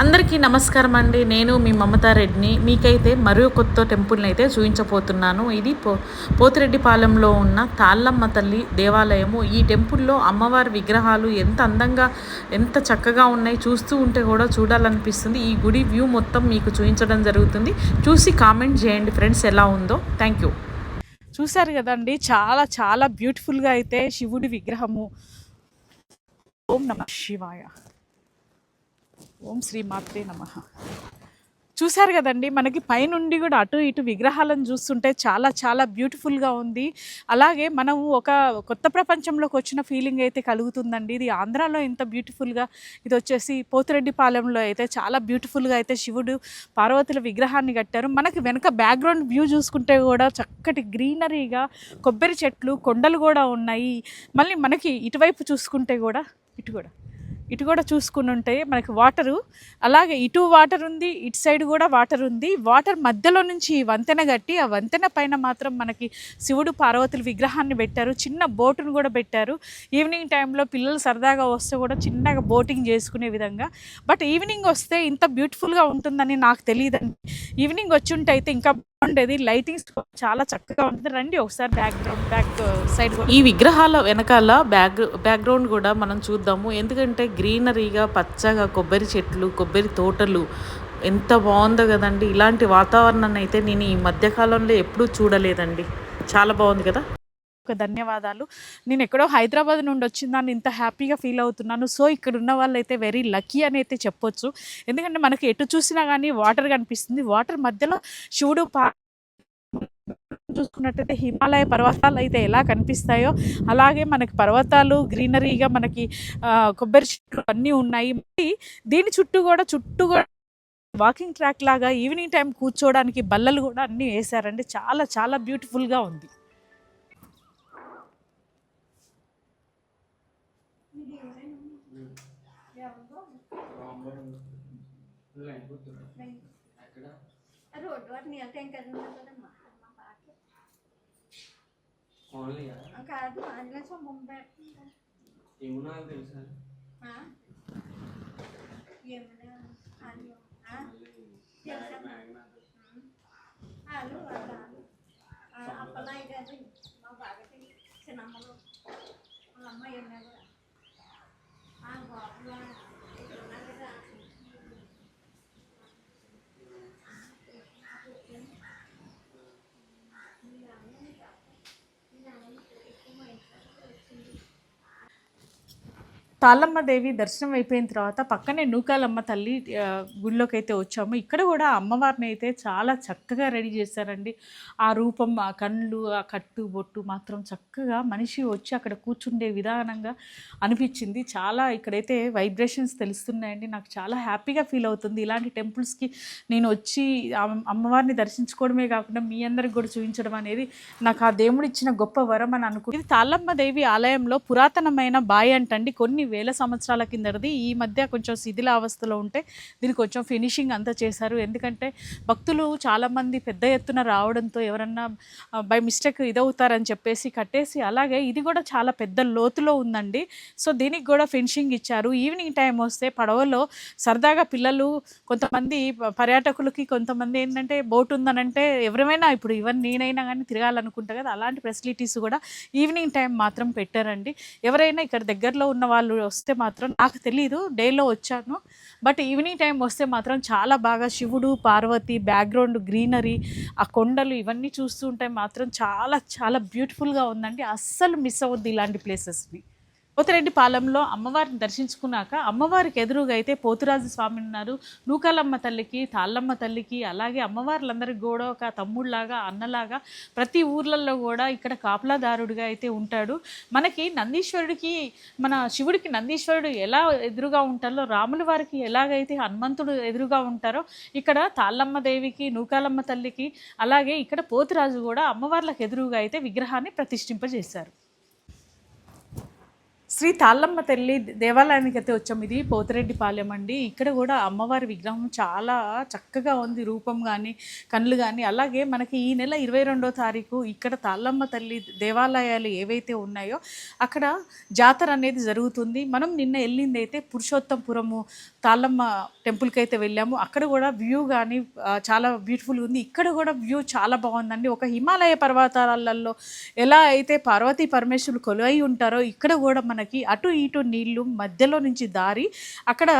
అందరికీ నమస్కారం అండి. నేను మీ మమతా రెడ్డిని. మీకైతే మరో కొత్త టెంపుల్ని అయితే చూపించబోతున్నాను. ఇది పో పోతిరెడ్డిపాలెంలో ఉన్న తాళ్ళమ్మ తల్లి దేవాలయము. ఈ టెంపుల్లో అమ్మవారి విగ్రహాలు ఎంత అందంగా ఎంత చక్కగా ఉన్నాయి చూస్తూ ఉంటే కూడా చూడాలనిపిస్తుంది. ఈ గుడి వ్యూ మొత్తం మీకు చూపించడం జరుగుతుంది. చూసి కామెంట్ చేయండి ఫ్రెండ్స్ ఎలా ఉందో. Thank you. చూశారు కదండి చాలా చాలా బ్యూటిఫుల్గా అయితే శివుడి విగ్రహము. ఓం నమ శివాయ. ఓం శ్రీ మాత్రే నమ. చూశారు కదండి మనకి పైనుండి కూడా అటు ఇటు విగ్రహాలను చూస్తుంటే చాలా చాలా బ్యూటిఫుల్గా ఉంది. అలాగే మనం ఒక కొత్త ప్రపంచంలోకి వచ్చిన ఫీలింగ్ అయితే కలుగుతుందండి. ఇది ఆంధ్రాలో ఇంత బ్యూటిఫుల్గా ఇది వచ్చేసి పోతిరెడ్డిపాలెంలో అయితే చాలా బ్యూటిఫుల్గా అయితే శివుడు పార్వతుల విగ్రహాన్ని కట్టారు. మనకి వెనక బ్యాక్గ్రౌండ్ వ్యూ చూసుకుంటే కూడా చక్కటి గ్రీనరీగా కొబ్బరి చెట్లు కొండలు కూడా ఉన్నాయి. మళ్ళీ మనకి ఇటువైపు చూసుకుంటే కూడా ఇటు కూడా. ఇటు కూడా చూసుకుని ఉంటే మనకి వాటరు అలాగే ఇటు వాటర్ ఉంది ఇటు సైడ్ కూడా వాటర్ ఉంది. వాటర్ మధ్యలో నుంచి వంతెన కట్టి ఆ వంతెన పైన మాత్రం మనకి శివుడు పార్వతుల విగ్రహాన్ని పెట్టారు. చిన్న బోటును కూడా పెట్టారు. ఈవినింగ్ టైంలో పిల్లలు సరదాగా వస్తే కూడా చిన్నగా బోటింగ్ చేసుకునే విధంగా. బట్ ఈవినింగ్ వస్తే ఇంత బ్యూటిఫుల్గా ఉంటుందని నాకు తెలియదండి. ఈవినింగ్ వచ్చి ఉంటే అయితే ఇంకా బాగుండేది లైటింగ్స్ చాలా చక్కగా ఉంటుంది. రండి ఒకసారి బ్యాక్గ్రౌండ్ బ్యాక్ సైడ్ ఈ విగ్రహాల వెనకాల బ్యాక్ బ్యాక్గ్రౌండ్ కూడా మనం చూద్దాము. ఎందుకంటే గ్రీనరీగా పచ్చగా కొబ్బరి చెట్లు కొబ్బరి తోటలు ఎంత బాగుందో కదండి. ఇలాంటి వాతావరణాన్ని అయితే నేను ఈ మధ్యకాలంలో ఎప్పుడూ చూడలేదండి. చాలా బాగుంది కదా? ఒక ధన్యవాదాలు. నేను ఎక్కడో హైదరాబాద్ నుండి వచ్చిందాన్ని ఇంత హ్యాపీగా ఫీల్ అవుతున్నాను. సో ఇక్కడ ఉన్న వాళ్ళు అయితే వెరీ లక్కీ అని అయితే చెప్పొచ్చు. ఎందుకంటే మనకి ఎటు చూసినా కానీ వాటర్ కనిపిస్తుంది. వాటర్ మధ్యలో శివుడు పా చూసుకున్నట్టయితే హిమాలయ పర్వతాలు అయితే ఎలా కనిపిస్తాయో అలాగే మనకి పర్వతాలు గ్రీనరీగా మనకి కొబ్బరి చెట్లు అన్నీ ఉన్నాయి. దీని చుట్టూ కూడా చుట్టూ కూడా వాకింగ్ ట్రాక్ లాగా ఈవినింగ్ టైం కూర్చోవడానికి బల్లలు కూడా అన్నీ వేశారండి. చాలా చాలా బ్యూటిఫుల్గా ఉంది. రోడ్డు వాటి నీళ్ళ ట్యాంకర్ ఉంది కదమ్మా ఓన్లీ ఆ కాదు ఆంజనేయ స్వామి పెడుతుందా ఏమున్నా తెలుసా ఏమైనా ఆలు ఆలు వాళ్ళ ఆలు అప్పలాయి కాదు మా బాగా తెలియదు చిన్నమ్మలు వాళ్ళ అమ్మాయి ఉన్నా కూడా ఆ గోపలో ఉన్నా కదా తాళ్ళమ్మ దేవి దర్శనం అయిపోయిన తర్వాత పక్కనే నూకాలమ్మ తల్లి ఆ, గుడిలోకి అయితే వచ్చాము. ఇక్కడ కూడా అమ్మవారిని అయితే చాలా చక్కగా రెడీ చేశారండి. ఆ రూపం ఆ కళ్ళు ఆ కట్టు బొట్టు మాత్రం చక్కగా మనిషి వచ్చి అక్కడ కూర్చుండే విధానంగా అనిపించింది. చాలా ఇక్కడైతే వైబ్రేషన్స్ తెలుస్తున్నాయండి. నాకు చాలా హ్యాపీగా ఫీల్ అవుతుంది. ఇలాంటి టెంపుల్స్కి నేను వచ్చి అమ్మవారిని దర్శించుకోవడమే కాకుండా మీ అందరికి కూడా చూపించడం అనేది నాకు ఆ దేవుడు ఇచ్చిన గొప్ప వరం అని అనుకుంది ఇది తాళ్ళమ్మ దేవి ఆలయంలో పురాతనమైన బాయ్ అంటండి. కొన్ని వేల సంవత్సరాల కిందటిది. ఈ మధ్య కొంచెం శిథిల అవస్థలో ఉంటే దీనికి కొంచెం ఫినిషింగ్ అంతా చేశారు. ఎందుకంటే భక్తులు చాలామంది పెద్ద ఎత్తున రావడంతో ఎవరన్నా బై మిస్టేక్ ఇదవుతారని చెప్పేసి కట్టేసి అలాగే ఇది కూడా చాలా పెద్ద లోతులో ఉందండి. సో దీనికి కూడా ఫినిషింగ్ ఇచ్చారు. ఈవినింగ్ టైం వస్తే పడవలో సరదాగా పిల్లలు కొంతమంది పర్యాటకులకి కొంతమంది ఏంటంటే బోట్ ఉందనంటే ఎవరైనా ఇప్పుడు ఈవెన్ నేనైనా కానీ తిరగాలనుకుంటా కదా అలాంటి ఫెసిలిటీస్ కూడా ఈవినింగ్ టైం మాత్రం పెట్టారండి. ఎవరైనా ఇక్కడ దగ్గరలో ఉన్న వాళ్ళు వస్తే మాత్రం నాకు తెలియదు డేలో వచ్చాను. బట్ ఈవినింగ్ టైం వస్తే మాత్రం చాలా బాగా శివుడు పార్వతి బ్యాక్గ్రౌండ్ గ్రీనరీ ఆ కొండలు ఇవన్నీ చూస్తుంటే మాత్రం చాలా చాలా బ్యూటిఫుల్గా ఉందండి. అస్సలు మిస్ అవ్వద్దు ఇలాంటి ప్లేసెస్ని. పోతిరెడ్డి పాలెంలో అమ్మవారిని దర్శించుకున్నాక అమ్మవారికి ఎదురుగా అయితే పోతురాజు స్వామి ఉన్నారు. నూకాలమ్మ తల్లికి తాళ్ళమ్మ తల్లికి అలాగే అమ్మవార్లందరికీ కూడా ఒక తమ్ముళ్ళలాగా అన్నలాగా ప్రతి ఊర్లలో కూడా ఇక్కడ కాపలాదారుడిగా అయితే ఉంటాడు. మనకి నందీశ్వరుడికి మన శివుడికి నందీశ్వరుడు ఎలా ఎదురుగా ఉంటారో రాముల వారికి ఎలాగైతే హనుమంతుడు ఎదురుగా ఉంటారో ఇక్కడ తాళ్ళమ్మ దేవికి నూకాలమ్మ తల్లికి అలాగే ఇక్కడ పోతురాజు కూడా అమ్మవార్లకు ఎదురుగా అయితే విగ్రహాన్ని ప్రతిష్ఠింపజేశారు. శ్రీ తాళ్ళమ్మ తల్లి దేవాలయానికి అయితే వచ్చాం. ఇది పోతిరెడ్డిపాలెం అండి. ఇక్కడ కూడా అమ్మవారి విగ్రహం చాలా చక్కగా ఉంది. రూపం కానీ కళ్ళు కానీ అలాగే మనకి ఈ నెల ఇరవై రెండో తారీఖు ఇక్కడ తాళ్ళమ్మ తల్లి దేవాలయాలు ఏవైతే ఉన్నాయో అక్కడ జాతర అనేది జరుగుతుంది. మనం నిన్న వెళ్ళింది అయితే పురుషోత్తంపురము తాళ్ళమ్మ టెంపుల్కి అయితే వెళ్ళాము. అక్కడ కూడా వ్యూ కానీ చాలా బ్యూటిఫుల్గా ఉంది. ఇక్కడ కూడా వ్యూ చాలా బాగుందండి. ఒక హిమాలయ పర్వతాలలో ఎలా అయితే పార్వతీ పరమేశ్వరులు కొలువై ఉంటారో ఇక్కడ కూడా మనకి అటు ఇటు నీళ్ళు మధ్యలో నుంచి దారి అక్కడ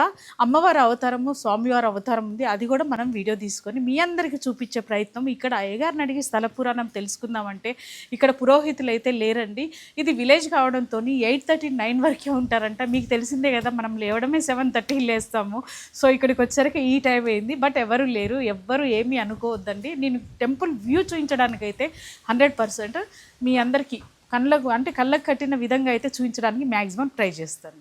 అమ్మవారి అవతారము స్వామివారి అవతారం ఉంది. అది కూడా మనం వీడియో తీసుకొని మీ అందరికీ చూపించే ప్రయత్నం. ఇక్కడ అయ్యగారిని అడిగి స్థల పురాణం తెలుసుకుందామంటే ఇక్కడ పురోహితులు అయితే లేరండి. ఇది విలేజ్ కావడంతో ఎయిట్ థర్టీ నైన్ వరకే ఉంటారంట. మీకు తెలిసిందే కదా మనం లేవడమే సెవెన్ థర్టీ లేస్తాం. చేస్తాము. సో ఇక్కడికి వచ్చేసరికి ఈ టైం అయింది. బట్ ఎవరు లేరు. ఎవ్వరు ఏమీ అనుకోవద్దండి. నేను టెంపుల్ వ్యూ చూపించడానికైతే హండ్రెడ్ పర్సెంట్ మీ అందరికీ కళ్ళకు అంటే కళ్ళకు కట్టిన విధంగా అయితే చూపించడానికి మ్యాక్సిమం ట్రై చేస్తాను.